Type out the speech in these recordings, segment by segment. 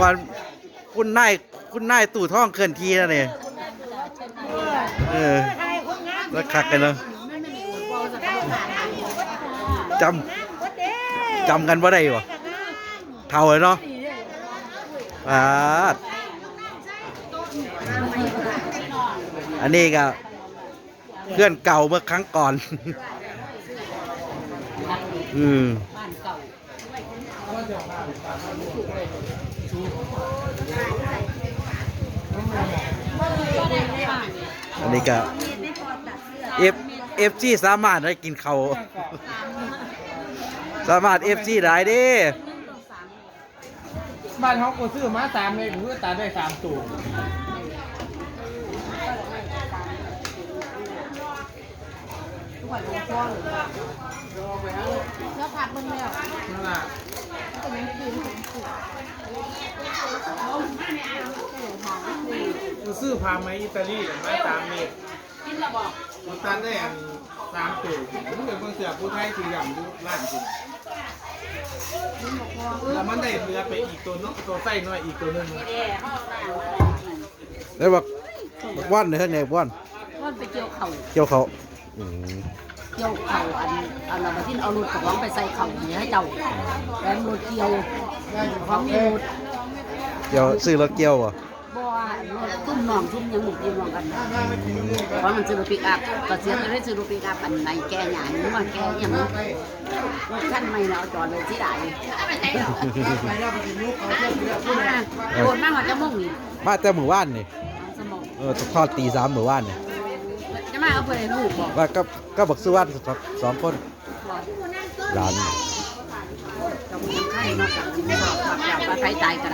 วันคุณนายคุณนายตู่ท่องเกินทีนะเนี่ยเออแล้วคักกันเนาะจำจำกันว่าได้ปะเท่าเลยเนาะปาอันนี้ก็เพื่อนเก่าเมื่อครั้งก่อน อืม อันนี้ก็เอฟเอฟซีสามารถได้กินเขาวสามารถเอฟซีได้เดิบ้านเขาก็ซื้อมาสามเลยผมก็ตาได้สามตัวทุกวันลงฟ้อนแล้วผัดมึงแล้ว นั่นแหละเราซื้อพาไหมอิตาลีเนี่ยมาสามเมตรกินและบอกมันตันได้อันสามตัวผมเป็นเมืองเสือผู้ไทยถือดำอยู่ร้านจริงแล้วมันได้เรือไปอีกตัวนึงตัวไส้น้อยอีกตัวหนึงแย่ห้องหน้าแล้วบอกบอกว่านเลยท่านไงว่านว่าไปเกี่ยวเข่าเกี่ยวเขาอืม เกี่ยวเข่าอันอันเราที่เอาลูกกับของไปใส่เข่าเนี่ยให้เจ้าแล้วลูกเกี่ยวของมีลูกเกี่ยวซื้อแล้วเกี่ยวอะบ่ว่าตุ้มน้องตุ้มยังหมุกยิ้มน้องกันเพราะมันซื้อรถปิกอัพก็เสียจะได้ซื้อรถปิกอัพอันไหนแกใหญ่หรือว่าแกยังรถขั้นไม่เนาะจอดเลยที่ไหนโดนมากกว่าจะมุ่งนี่มาแต่หมู่บ้านนี่สมองเออทอดตีสามหมู่บ้านนี่จะ มาเอาไปลูกบอกว่าก็ก็บอกซื้อว่านสองคนหลานจะมีไข่เนาะขับอยากมาใช้ตายกัน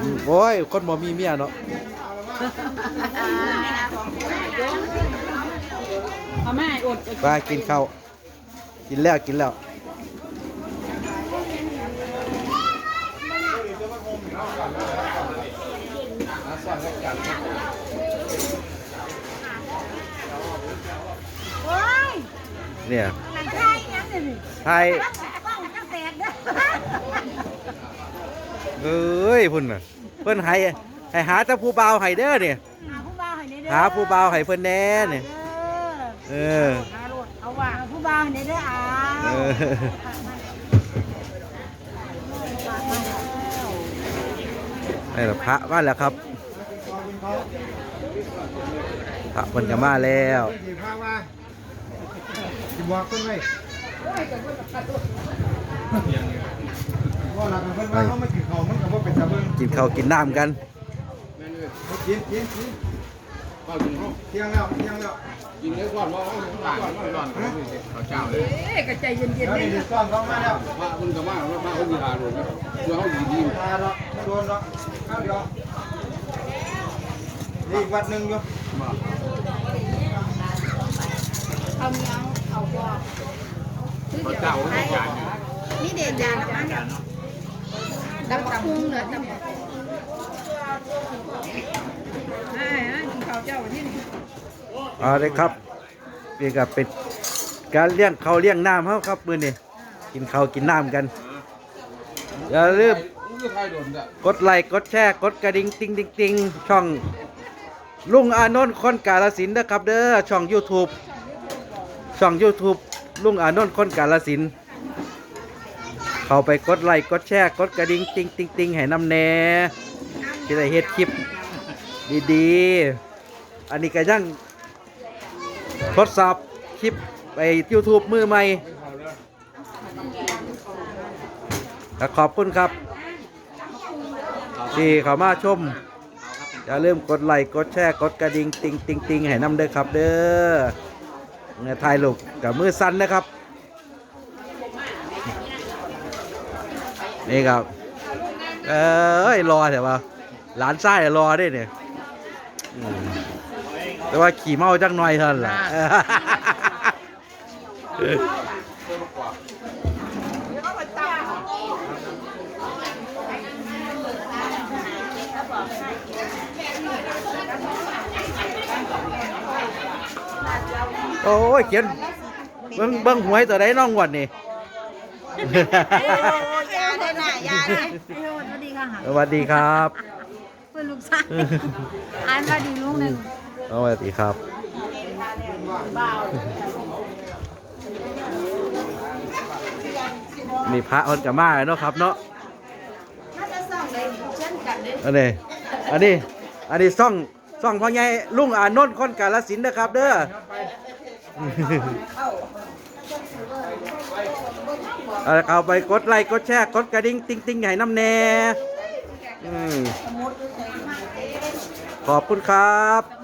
อืมโอ้ยคนบ่มีเมียเนาะพ่อแม่อดไปกินข้าวกินแล้วกินแล้วโอ้ เนี่ยหลังคาอีหยังเนี่ยนี่ไทยป้องจังแตกเด้อเอ้ยพุ่นน่ะเพิ่นให้ให้หาแต่ผู้บ่าวให้เด้อเนี่ยหาผู้บ่าวให้ได้เด้อหาผู้บ่าวให้เพิ่นแน่เนี่ยเออเออหาโลดเอาว่าหาผู้บ่าวให้ได้เด้ออ้าเอวอนี่แหละพระมาแล้วครับพระมันก็มาแล้ว ดีพาว่าดีบอกเพิ่นไว้ว่าหลักเพิ่นว่าเขามากินข้าวมันก็บ่เป็นตะเบิ่งกินข้าวกินน้ำกันกินกินกินข้าวกินข้าวเที่ยงแล้วเที่ยงแล้วกินได้ก่อนว่าเขาหลานหลานเขาเจ้าเลยเอ๊ะกระใจเย็นแล้วนี่ก้อนเข้ามาแล้วพระคุณกับมาพระเขามีหาโดนเพื่อเขาดีดีตาเนาะโดนเนาะข้าวเดียวนี่อีกวัดหนึงอยู่ เขาเจ้าเขาจานนี่เด็ดจานละมั้งดำตำพุงเหรอดำเอาเลยครับนี่ก็เป็นการเลี้ยงเขาวเลี้ยงน้ำเขาครับมือนี่กินข้าวกินน้ำกันอย่าลืมกดไลค์กดแชร์กดกระดิ่งติ๊งติ๊งติ๊งช่องลุงอานนท์คนกาลสินนะครับเด้อช่อง YouTube ช่อง YouTube ลุงอานนท์คนกาลสินธุ์เข้าไปกดไลค์กดแชร์กดกระดิ่งติ๊งติ๊งติ๊งให้น้ำแน่จะได้เฮ็ดคลิปดีๆ อันนี้ก็ยังทดสอบคลิปไป YouTube มือใหม่ขอบคุณครับ ที่เขามาชม อย่าลืมกดไลค์กดแชร์กดกระดิ่ง ติงติงติงให้น้ำเด้อครับเด้อ เนี่ยถ่ายรูปกับมือสั้นนะครับนี่ครับเอ้ยรอแต่ว่าหลานไส้รอได้เนี่ยแต่ว่าขี่เมาจังหน่อยเท่านั้นแหละ โอ้ยเขียนเบิ้งเบิ้งหวยตัวใดน้องวันนี่ยาได้น่ะยาได้อ้โรดสวัสดีค่ะสวัสดีครับเพื่อนลูกชายอ่านว่าดีลูกหนึ่งสวัสดีครับมีพระอนกับมาเนาะครับเนาะอันนี้อันนี้อันนี้ซ่องซ่องพ่อใหญ่ลุงอานนท์คนกาลสินนะครับ เด้อ เอาเอาไปกดไลค์กดแชร์กดกระดิ่งติ๊งติ๊งใหญ่น้ำแน่อืมขอบคุณครับ